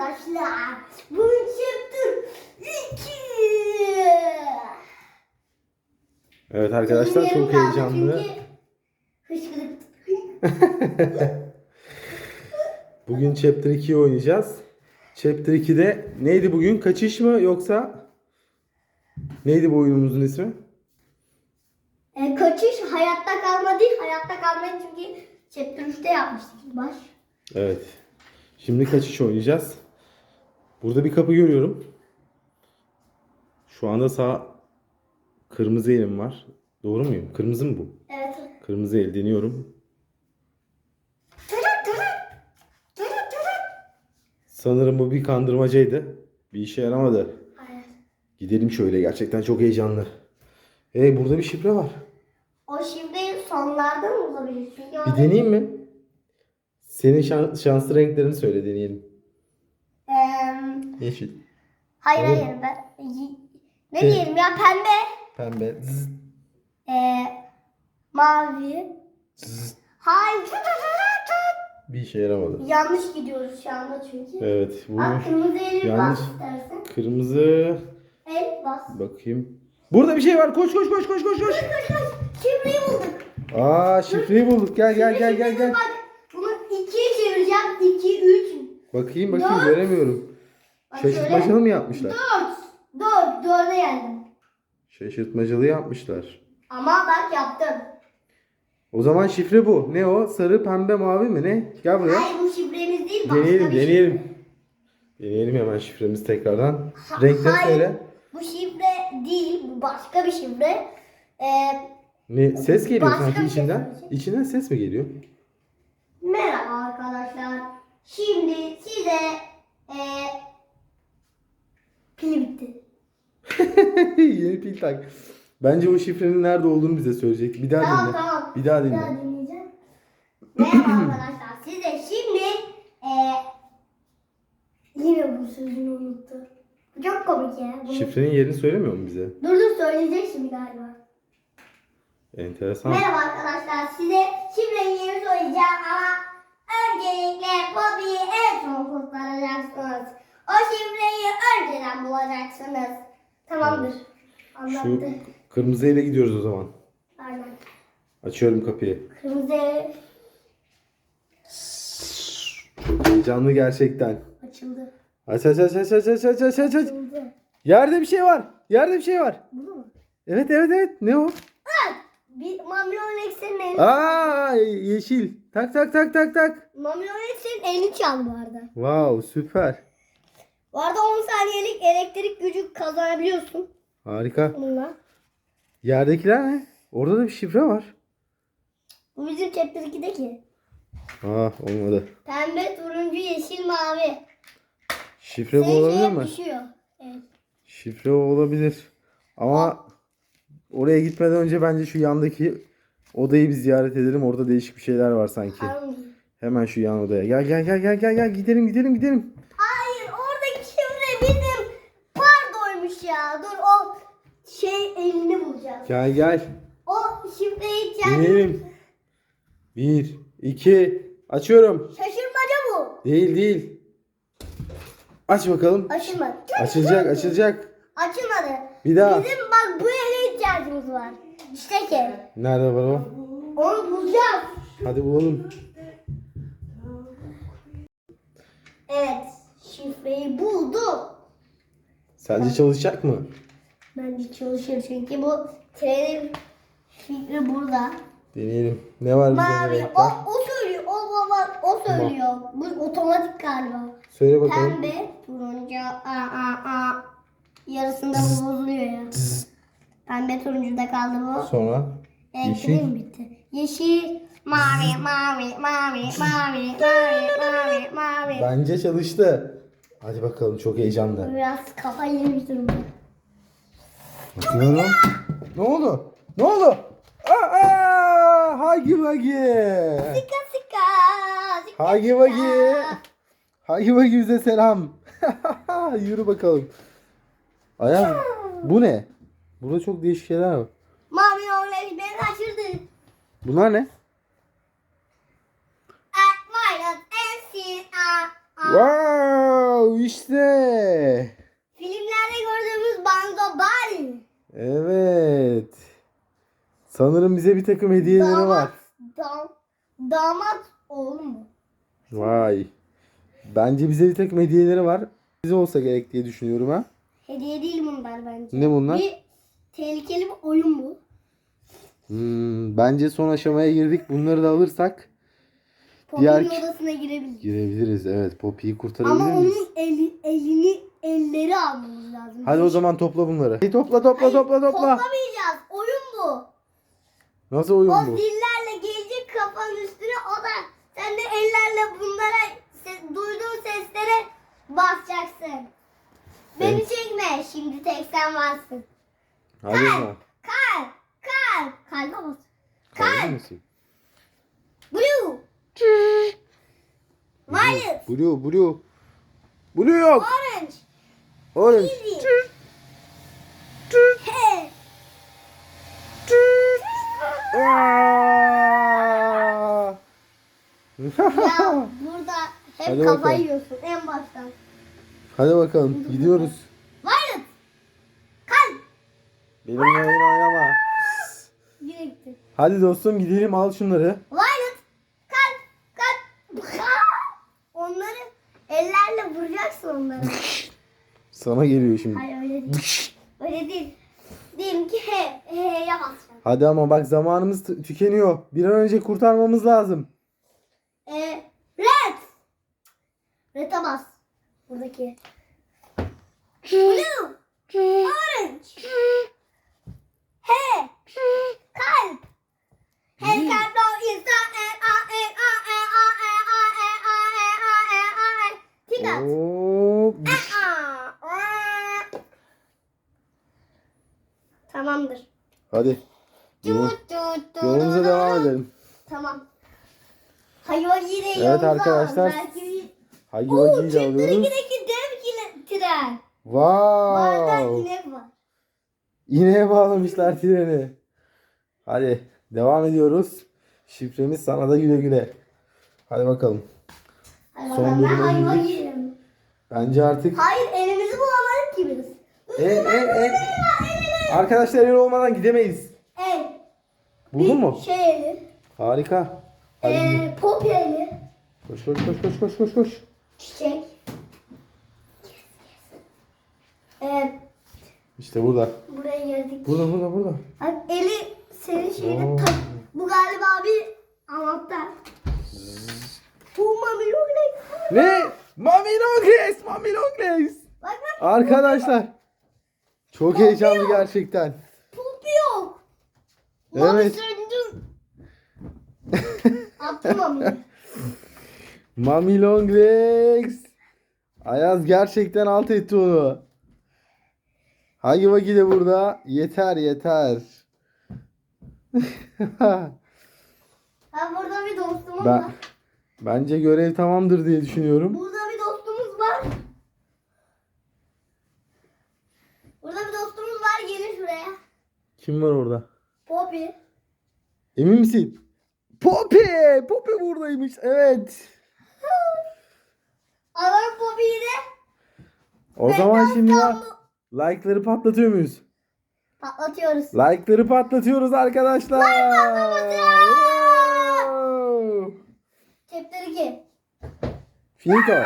arkadaşlar. Bugün chapter 2. Evet arkadaşlar çok heyecanlı. Bugün Chapter 2'yi oynayacağız. Chapter 2'de neydi bugün? Kaçış mı yoksa neydi bu oyunumuzun ismi? E, kaçış hayatta kalma değil. Hayatta kalmayı çünkü chapter 3'te yapmıştık baş. Evet. Şimdi kaçış oynayacağız. Burada bir kapı görüyorum. Şu anda sağ kırmızı elim var. Doğru muyum? Kırmızı mı bu? Evet. Kırmızı el deniyorum. Sanırım bu bir kandırmacaydı. Bir işe yaramadı. Hayır. Gidelim şöyle. Gerçekten çok heyecanlı. Hey burada bir şifre var. O şimdi sonlarda mı olabilir? Çünkü Bir deneyeyim mi? Senin şan- şanslı renklerini söyle deneyelim. Yeşil, hayır Oğlum. hayır ben ne Şey- diyelim ya pembe, pembe, zzz, eee, mavi. zzz. Hayır. Bir işe yaramadı. Yanlış gidiyoruz şu anda çünkü. Evet bu Aa, kırmızı eli yanlış. bas istersen. kırmızı. El bas. Bakayım. Burada bir şey var. Koş koş koş koş koş koş. Koş koş. Şifreyi bulduk. Aa şifreyi bulduk. Gel gel gel gel gel. Bak bunu ikiye çevireceğim. İki, üç. Bakayım bakayım göremiyorum. Şaşırtmacalı mı yapmışlar? Dört. Dört. Dörde geldim. Şaşırtmacalı yapmışlar. Ama bak yaptım. O zaman şifre bu. Ne o? Sarı, pembe, mavi mi ne? Gel buraya. Hayır bu şifremiz değil. Başka Deneyelim, bir şey. deneyelim. Deneyelim hemen şifremizi tekrardan. Renkleri hayır. söyle. Bu şifre değil. Bu başka bir şifre. Ee, Ne ses geliyor Başka sanki şey içinden. söyleyecek. İçinden ses mi geliyor? merhaba arkadaşlar. Şimdi tak. Bence bu şifrenin nerede olduğunu bize söyleyecek. Bir daha Tamam dinle. tamam. Bir daha Bir dinle. daha dinleyeceğim. Merhaba arkadaşlar. Size şimdi ee, yine bu sözünü unuttu. Bu çok komik ya. Bunu- Şifrenin yerini söylemiyor mu bize? Dur dur söyleyecek şimdi galiba. Enteresan. Merhaba arkadaşlar. Size şifreyi yeni söyleyeceğim ama öncelikle Bobby'yi en son kurtaracaksınız. O şifreyi önceden bulacaksınız. Tamamdır. Şu Anlattı. kırmızı ile gidiyoruz o zaman. Aynen. Açıyorum kapıyı. Kırmızı Çok heyecanlı gerçekten. açıldı. Aç aç aç aç aç aç aç aç aç aç. Açıldı. Yerde bir şey var. Yerde bir şey var. Bu mu? Evet evet evet. Ne o? Bir Mami Olex'in elini, Aa yeşil. Tak tak tak tak tak. Mami Olex'in elini çaldı bu arada. Wow süper. Bu arada 10 saniyelik elektrik gücü kazanabiliyorsun Harika. bununla. Yerdekiler ne? Orada da bir şifre var. Bu bizim chapter 2'deki. Aa olmadı. Pembe, turuncu, yeşil, mavi. Şifre bu olabilir mi? düşüyor. Evet. Şifre o olabilir. Ama oraya gitmeden önce bence şu yandaki odayı bir ziyaret edelim. Orada değişik bir şeyler var sanki. Hangi? Hemen şu yan odaya. Gel gel gel gel gel gel gidelim gidelim gidelim. Hayır oradaki şifre bizim pardoymuş ya. Dur o şey elini bulacağız. Gel gel. O şifreyi kendi... Deneyelim. Bir, iki, açıyorum. Şaşırmaca bu. Değil değil. Aç bakalım. Açılmadı. Açılacak açılacak. Açılmadı. Bir daha. Bizim bak bu ele ihtiyacımız var. İşte ki. Nerede var o? Onu bulacağız. Hadi bulalım. Evet. Şifreyi buldum. Sence çalışacak mı? Bence çalışır çünkü bu trenin fikri burada. Deneyelim. Ne var bizde Mavi. renkler? O, o söylüyor. O baba o söylüyor. Bu otomatik galiba. Söyle bakalım. Pembe, turuncu, aa, aa, aa. Yarısında bu bozuluyor ya. Pembe turuncuda kaldı bu. Sonra Elektriği yeşil. mi bitti? Yeşil, mavi, mavi, mavi, mavi, mavi, mavi, mavi. Bence çalıştı. Hadi bakalım çok heyecanlı. Biraz kafa yemiş durumda. Bakıyorum. Ne oldu? Ne oldu? Aa, Hagi Wagi. Sika sika. sika Hagi. Wagi. Hagi Wagi bize selam. Yürü bakalım. Ayağım. Bu ne? Burada çok değişik şeyler var. Mavi oğlan beni kaçırdı. Bunlar ne? Aa, aa. Wow, İşte. Evet. Sanırım bize bir takım hediyeleri var. Dam, damat oğlum mu? Vay. Bence bize bir takım hediyeleri var. Bize olsa gerek diye düşünüyorum ha. Hediye değil bunlar bence. Ne bunlar? Bir tehlikeli bir oyun bu. Hmm, bence son aşamaya girdik. Bunları da alırsak Poppy'nin Diğer- odasına girebiliriz. girebiliriz. Evet, Poppy'yi kurtarabilir Ama miyiz? onun eli, elini elleri almamız lazım. Hadi o zaman topla bunları. Hadi topla topla Hayır, topla topla. Toplamayacağız. Oyun bu. Nasıl oyun O bu? zillerle gelecek kafanın üstüne o da sen de ellerle bunlara se- duyduğun seslere basacaksın. Beni Evet. çekme. Şimdi tek sen varsın. Hadi o. Kalp. Kalp. Kalbe bas. Kaldı mısın? Blue. Violet. Blue, blue. Blue yok. Orange. Aa! Ya burada hep Hadi kafa bakalım. yiyorsun en baştan. Hadi bakalım gidiyoruz. Violet. Kalp. Benimle oyun oynama. Gitti. Hadi dostum gidelim al şunları. Violet. Kalp. Kalp. Onları ellerle vuracaksın onları. Sana geliyor şimdi. Hayır öyle değil. Öyle değil. Diyelim ki he, he'ye basacaksın. Hadi ama bak zamanımız t- tükeniyor. Bir an önce kurtarmamız lazım. Ee, red. Red'e bas. Buradaki. Blue. Orange. He. Kalp. He kalp o insan e a e a e a e a e a e a e a e. Tik at. Hop. Aa, aa. Tamamdır. Hadi. Yol- Tut, tut, tut, Yolumuza devam edelim. Tamam. Hayvan yine Evet arkadaşlar. Belki de çiftleri alıyoruz. gideki dev yine tren. Bardak Wow. inek var. İğneye bağlamışlar treni. Hadi devam ediyoruz. Şifremiz sana da güle güle. Hadi bakalım. Hadi Son bakalım ben hayvan girdik. yerim. Bence artık Hayır elimizi bulamadık ki biz. el el el. Arkadaşlar el olmadan gidemeyiz. El. Buldun mu? Şey eli. Harika. Hadi gidelim. Ee, pop eli. Koş koş koş koş koş koş koş. Çiçek. Ee, İşte burada. buraya geldik. Burada burada burada. Bak eli senin tak. Bu galiba bir anahtar. Bu mami yok ne? Ne? Mami Longlegs! Mami Longlegs! Bak bak. Arkadaşlar. Çok heyecanlı gerçekten. Yok. Mami Evet. Attım mami. Mami Longlegs. Ayaz gerçekten alt etti onu. Hagi Vagi de burada. Yeter yeter. Ha burada bir dostumuz ben, var. bence görev tamamdır diye düşünüyorum. Burada bir dostumuz var. Burada bir dostumuz var. Gelin şuraya. Kim var orada? Poppy. Emin misin? Poppy! Poppy buradaymış. Evet. Alalım Poppy'yi de. O zaman şimdi ya, like'ları patlatıyor muyuz? Patlatıyoruz. Like'ları patlatıyoruz arkadaşlar. Wow! Chapter 2. Finito.